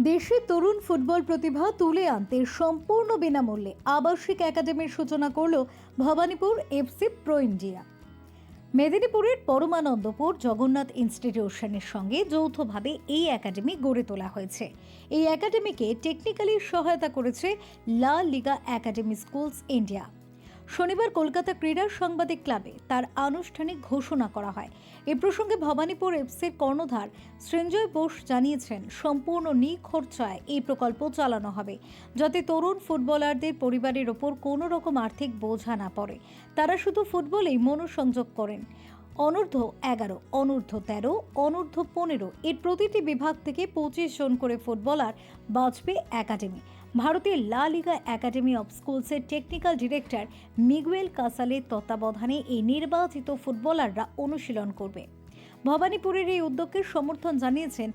দেশের তরুণ ফুটবল প্রতিভা তুলে আনতে সম্পূর্ণ বিনামূল্যে আবাসিক একাডেমির সূচনা করল ভবানীপুর এফসি প্রো ইন্ডিয়া। মেদিনীপুরের পরমানন্দপুর জগন্নাথ ইনস্টিটিউশনের সঙ্গে যৌথভাবে এই একাডেমি গড়ে তোলা হয়েছে। এই একাডেমিকে টেকনিক্যালি সহায়তা করেছে লা লিগা একাডেমি স্কুলস ইন্ডিয়া। শনিবার কলকাতা ক্রীড়া সাংবাদিক ক্লাবে তার আনুষ্ঠানিক ঘোষণা করা হয়। এ প্রসঙ্গে ভবানীপুর এফসির কর্ণধার সৃঞ্জয় বোস জানিয়েছেন, সম্পূর্ণ নিখরচায় এই প্রকল্প চালানো হবে, যাতে তরুণ ফুটবলারদের পরিবারের ওপর কোনো রকম আর্থিক বোঝা না পড়ে। তারা শুধু ফুটবলেই মনোসংযোগ করেন। অনূর্ধ্ব এগারো, অনূর্ধ্ব তেরো, অনূর্ধ্ব পনেরো এর প্রতিটি বিভাগ থেকে পঁচিশ জন করে ফুটবলার বাঁচবে একাডেমি। ভারতের লা লিগা একাডেমি অফ স্কুলসের টেকনিক্যাল ডিরেক্টর মিগুয়েল কাসালের তত্ত্বাবধানে এই নির্বাচিত ফুটবলাররা অনুশীলন করবে। ভবানীপুরের এই উদ্যোগকে সমর্থন জানিয়েছেন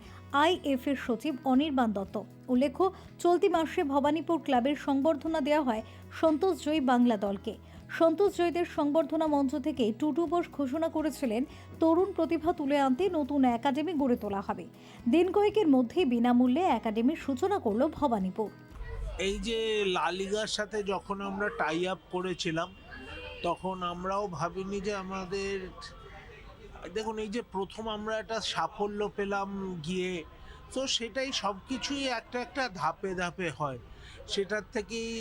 আইএফ এর সচিব অনির্বাণ দত্ত। উল্লেখ্য, চলতি মাসে ভবানীপুর ক্লাবের সংবর্ধনা দেওয়া হয় সন্তোষ জয়ী বাংলা দলকে। সন্তোষ জয়ীদের সংবর্ধনা মঞ্চ থেকে টুটু বোস ঘোষণা করেছিলেন, তরুণ প্রতিভা তুলে আনতে নতুন একাডেমি গড়ে তোলা হবে। দিন কয়েকের মধ্যেই বিনামূল্যে একাডেমির সূচনা করল ভবানীপুর। এই যে লালিগার সাথে যখন আমরা টাই আপ করেছিলাম, তখন আমরাও ভাবিনি যে আমাদের দেখুন, এই যে প্রথম আমরা একটা সাফল্য পেলাম গিয়ে, তো সেটাই সব কিছুই একটা একটা ধাপে ধাপে হয়। সেটার থেকেই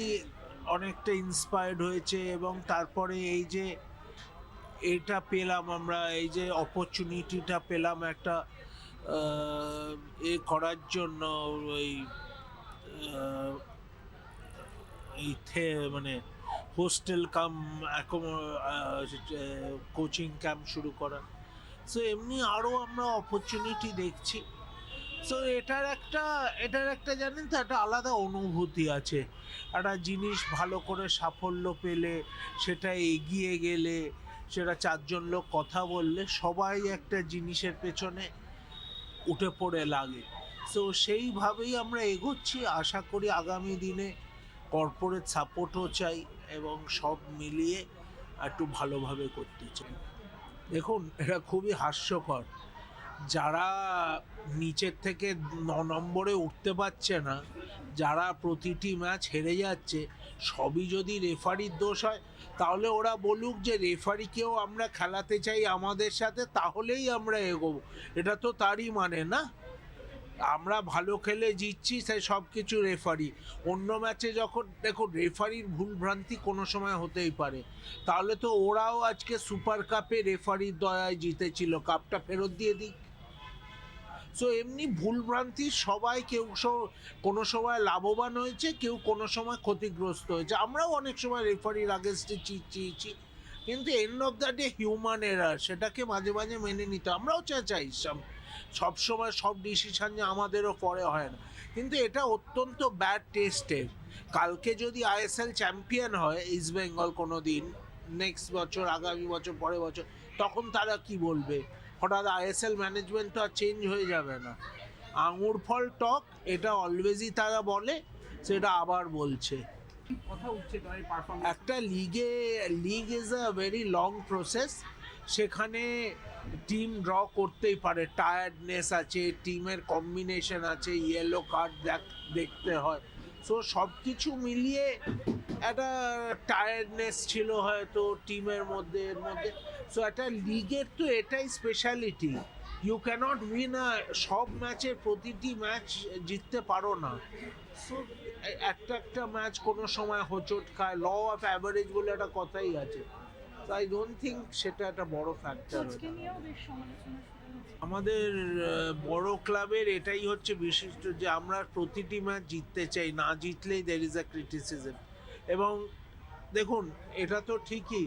অনেকটা ইন্সপায়ার্ড হয়েছে এবং তারপরে এই যে এটা পেলাম আমরা, এই যে অপরচুনিটিটা পেলাম একটা এ করার জন্য ওই এই মানে হোস্টেল কাম কোচিং ক্যাম্প শুরু করা। সো এমনি আরও আমরা অপরচুনিটি দেখছি। সো এটার একটা এটার একটা জানেন তো, একটা আলাদা অনুভূতি আছে। একটা জিনিস ভালো করে সাফল্য পেলে, সেটা এগিয়ে গেলে, সেটা চারজন লোক কথা বললে, সবাই একটা জিনিসের পেছনে উঠে পড়ে লাগে। সো সেইভাবেই আমরা এগোচ্ছি। আশা করি আগামী দিনে কর্পোরেট সাপোর্টও চাই এবং সব মিলিয়ে একটু ভালোভাবে করতে চাই। দেখুন, এটা খুবই হাস্যকর। যারা নিচের থেকে ন নম্বরে উঠতে পারছে না, যারা প্রতিটি ম্যাচ হেরে যাচ্ছে, সবই যদি রেফারির দোষ হয়, তাহলে ওরা বলুক যে, রেফারিকেও আমরা খেলাতে চাই আমাদের সাথে, তাহলেই আমরা এগোবো। এটা তো তারই মানে না? আমরা ভালো খেলে জিতছি তাই সব কিছু রেফারি অন্য ম্যাচে যখন দেখো রেফারির ভুল ভ্রান্তি কোনো সময় হতেই পারে। তাহলে তো ওরাও আজকে সুপার কাপে রেফারির দয়ায় জিতেছিল কাপটা ফেরত দিয়ে দিক। সো এমনি ভুল ভ্রান্তি সবাই কেউ কোনো সময় লাভবান হয়েছে, কেউ কোনো সময় ক্ষতিগ্রস্ত হয়েছে। আমরাও অনেক সময় রেফারির আগেস্টে চিচিয়েছি। কিন্তু end of the day human error সেটাকে মাঝে মাঝে মেনে নিতে, আমরাও চাই সব- সব সময় সব ডিসিশন যে আমাদেরও পরে হয় না। কিন্তু এটা অত্যন্ত ব্যাড টেস্টের কালকে যদি আইএসএল চ্যাম্পিয়ন হয় ইস্ট বেঙ্গল কোনো দিন নেক্সট বছর আগামী বছর পরের বছর তখন তারা কি বলবে? হঠাৎ আইএসএল ম্যানেজমেন্ট তো আর চেঞ্জ হয়ে যাবে না। আঙুর ফল টক এটা অলওয়েজই তারা বলে সেটা আবার বলছে। একটা লিগে league is a very long process সেখানে টিম ড্র করতেই পারে। টায়ার্ডনেস আছে টিমের কম্বিনেশন আছে ইয়েলো কার্ড দেখ, দেখতে হয়। সো সব কিছু মিলিয়ে একটা টায়ার্ডনেস ছিল হয়তো টিমের মধ্যে, এর মধ্যে। সো একটা লিগের তো এটাই স্পেশালিটি ইউ ক্যানট উইন সব ম্যাচের প্রতিটি ম্যাচ জিততে পারো না। সো একটা একটা ম্যাচ কোনো সময় হোঁচট খায়। ল অফ অ্যাভারেজ বলে একটা কথাই আছে। তো আই ডোন্ট থিঙ্ক সেটা একটা বড় ফ্যাক্টর। আমাদের বড় ক্লাবের এটাই হচ্ছে বিশিষ্ট যে আমরা প্রতিটি ম্যাচ জিততে চাই না জিতলেই দের ইজ আ ক্রিটিসিজম এবং দেখুন এটা তো ঠিকই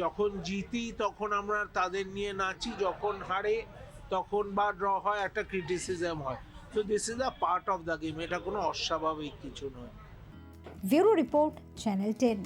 যখন জিতি তখন আমরা তাদের নিয়ে নাচি যখন হারে তখন বা ড্র হয় একটা ক্রিটিসিজম হয়। তো this is a part of the game এটা কোনো অস্বাভাবিক কিছু নয়। Bureau report channel ten.